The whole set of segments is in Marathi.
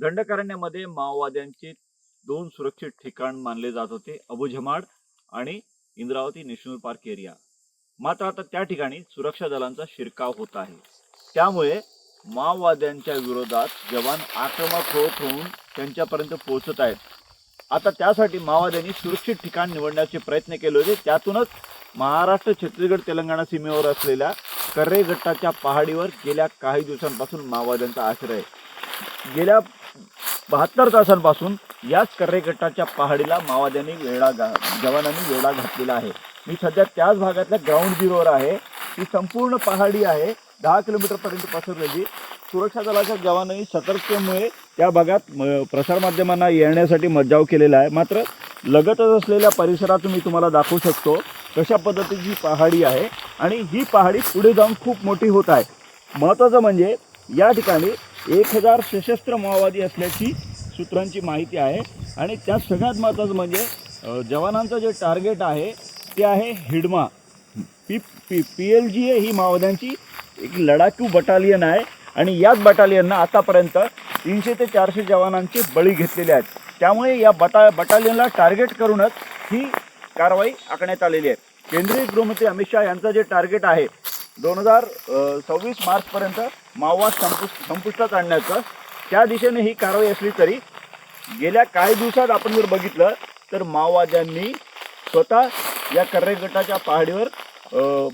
दंडकारण्यामध्ये माओवाद्यांचे दोन सुरक्षित ठिकाण मानले जात होते अबुझमाड आणि इंद्रावती नॅशनल पार्क एरिया. मात्र आता त्या ठिकाणी सुरक्षा दलांचा शिरकाव होत आहे. त्यामुळे माओवाद्यांच्या विरोधात जवान आक्रमक होत होऊन त्यांच्यापर्यंत पोहोचत आहेत. आता त्यासाठी माओवाद्यांनी सुरक्षित ठिकाण निवडण्याचे प्रयत्न केले होते. त्यातूनच महाराष्ट्र छत्तीसगड तेलंगणा सीमेवर असलेल्या कर्रे पहाडीवर गेल्या काही दिवसांपासून माओवाद्यांचा आश्रय आहे. गेल्या बहात्तर तासांपासून याच कर्रेकट्टाच्या पहाडीला माओवाद्यांनी वेळा गा जवानांनी वेढा घातलेला आहे. मी सध्या त्याच भागातल्या ग्राउंड झिरोवर आहे. ही संपूर्ण पहाडी आहे. दहा किलोमीटरपर्यंत पसरलेली. सुरक्षा दलाच्या जवानांनी सतर्कतेमुळे त्या भागात म- प्रसारमाध्यमांना येण्यासाठी मज्जाव केलेला आहे. मात्र लगतच असलेल्या परिसरात मी तुम्हाला दाखवू शकतो कशा पद्धतीची पहाडी आहे. आणि ही पहाडी पुढे जाऊन खूप मोठी होत आहे. महत्त्वाचं म्हणजे या ठिकाणी एक हजार सशस्त्र माओवादी असल्याची सूत्रांची माहिती आहे. आणि त्यात सगळ्यात महत्त्वाचं म्हणजे जवानांचं जे टार्गेट आहे ते आहे Hidma. P P P L G A ही माओवाद्यांची एक लढाकू बटालियन आहे. आणि याच बटालियननं आतापर्यंत तीनशे ते चारशे जवानांचे बळी घेतलेले आहेत त्यामुळे या बटा बटालियनला टार्गेट करूनच ही कारवाई आखण्यात आलेली आहे. केंद्रीय गृहमंत्री अमित शहा यांचं जे टार्गेट आहे दोन हजार सव्वीस मार्चपर्यंत माओवाद संपुष संपुष्टात आणण्याचं. त्या दिशेने ही कारवाई असली तरी गेल्या काही दिवसात आपण जर बघितलं तर माओवाद्यांनी स्वतः या कर्रे गटाच्या पहाडीवर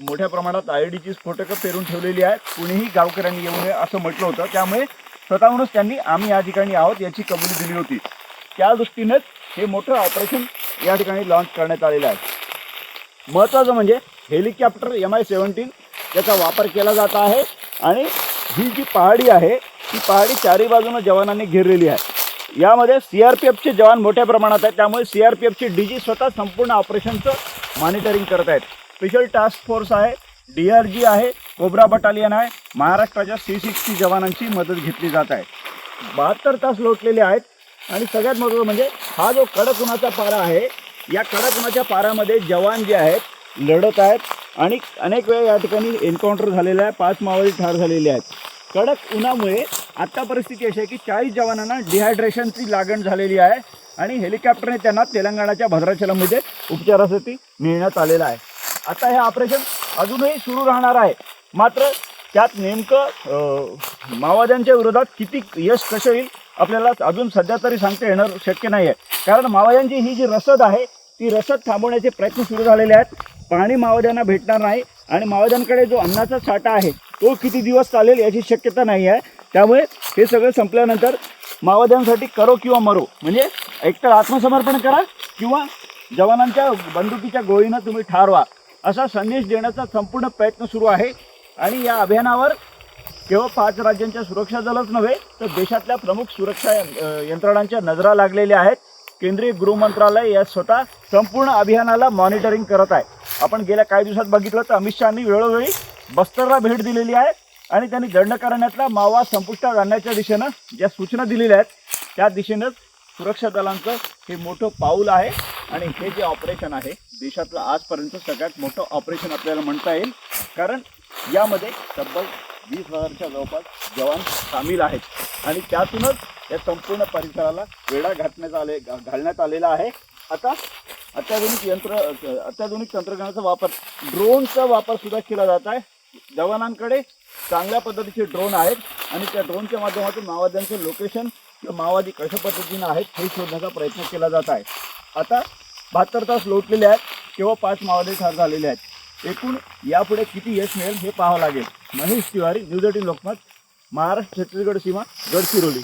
मोठ्या प्रमाणात आय डीची स्फोटकं पेरून ठेवलेली आहेत. कुणीही गावकऱ्यांनी येऊ नये असं म्हटलं होतं. त्यामुळे स्वतःहूनच त्यांनी आम्ही या ठिकाणी आहोत याची कबुली दिली होती. त्या दृष्टीनेच हे मोठं ऑपरेशन या ठिकाणी लॉन्च करण्यात आलेलं आहे. महत्त्वाचं म्हणजे हेलिकॉप्टर एम आय सेवन्टीन याचा वापर केला जात आहे आणि ही जी पहाडी आहे ती पहाडी चारी बाजूनं जवानांनी घेरलेली आहे. यामध्ये सी आर पी एफचे जवान मोठ्या प्रमाणात आहेत. त्यामुळे सी आर पी एफचे डी जी स्वतः संपूर्ण ऑपरेशनचं मॉनिटरिंग करत आहेत. स्पेशल टास्क फोर्स आहे डी आर जी आहे कोब्रा बटालियन आहे महाराष्ट्राच्या सी सिक्सटी जवानांची मदत घेतली जात आहे. बहात्तर तास लोटलेले आहेत आणि सगळ्यात महत्त्वाचं म्हणजे हा जो कडक उन्हाचा पारा आहे या कडक उन्हाच्या पारामध्ये जवान जे आहेत लढत आहेत. आणि अनेक वेळा या ठिकाणी एन्काउंटर झालेला आहे पाच माओवादी ठार झालेले आहेत. कडक उन्हामुळे आत्ता परिस्थिती अशी आहे की चाळीस जवानांना डिहायड्रेशनची लागण झालेली आहे आणि हेलिकॉप्टरने त्यांना तेलंगणाच्या भद्राचलममध्ये उपचारासाठी नेण्यात आलेलं आहे. आता हे ऑपरेशन अजूनही सुरू राहणार आहे. मात्र त्यात नेमकं माओवाद्यांच्या विरोधात किती यश कसं येईल आपल्याला अजून सध्या तरी सांगता येणं शक्य नाही आहे कारण माओवाद्यांची ही जी रसद आहे ती रसद थांबवण्याचे प्रयत्न सुरू झालेले आहेत. पाणी माओवाद्यांना भेटणार नाही आणि मावद्यांकडे जो अन्नाचा साठा आहे तो किती दिवस चालेल याची शक्यता नाही आहे. त्यामुळे हे सगळं संपल्यानंतर मावद्यांसाठी करो किंवा मरो म्हणजे एकतर आत्मसमर्पण करा किंवा जवानांच्या बंदुकीच्या गोळीनं तुम्ही ठार व्हा असा संदेश देण्याचा संपूर्ण प्रयत्न सुरू आहे. आणि या अभियानावर केवळ पाच राज्यांच्या सुरक्षा दलच नव्हे तर देशातल्या प्रमुख सुरक्षा यंत्रणांच्या नजरा लागलेल्या आहेत. केंद्रीय गृहमंत्रालय या स्वतः संपूर्ण अभियानाला मॉनिटरिंग करत आहे. आपण गेल्या काही दिवसात बघितलं तर अमित शहानी वेळोवेळी बस्तरला भेट दिलेली आहे आणि त्यांनी दंडकारण्यातला मावा संपुष्टात आणण्याच्या दिशेनं ज्या सूचना दिलेल्या आहेत त्या दिशेनंच सुरक्षा दलांचं हे मोठं पाऊल आहे आणि हे जे ऑपरेशन आहे देशातलं आजपर्यंत सगळ्यात मोठं ऑपरेशन आपल्याला म्हणता येईल. कारण यामध्ये तब्बल वीस हजारच्या जवळपास जवान सामील आहेत. आणि त्यातूनच या संपूर्ण परिसराला वेढा घातण्यात आले घा- घालण्यात आलेला आहे. आता अत्याधुनिक यंत्र अत्याधुनिक तंत्रज्ञानाचा वापर ड्रोनचा वापर सुद्धा केला जात आहे. जवानांकडे चांगल्या पद्धतीचे ड्रोन आहेत आणि त्या ड्रोनच्या माध्यमातून माओवाद्यांचं लोकेशन किंवा माओवादी कशा पद्धतीनं आहेत हे शोधण्याचा प्रयत्न केला जात आहे. आता बहात्तर तास लोटलेले आहेत किंवा पाच माओवादी ठार झालेले आहेत. एकूण यापुढे किती यश मिळेल हे पाहावं लागेल. महेश तिवारी न्यूज एटीन लोकमत महाराष्ट्र छत्तीसगड सीमा गडचिरोली.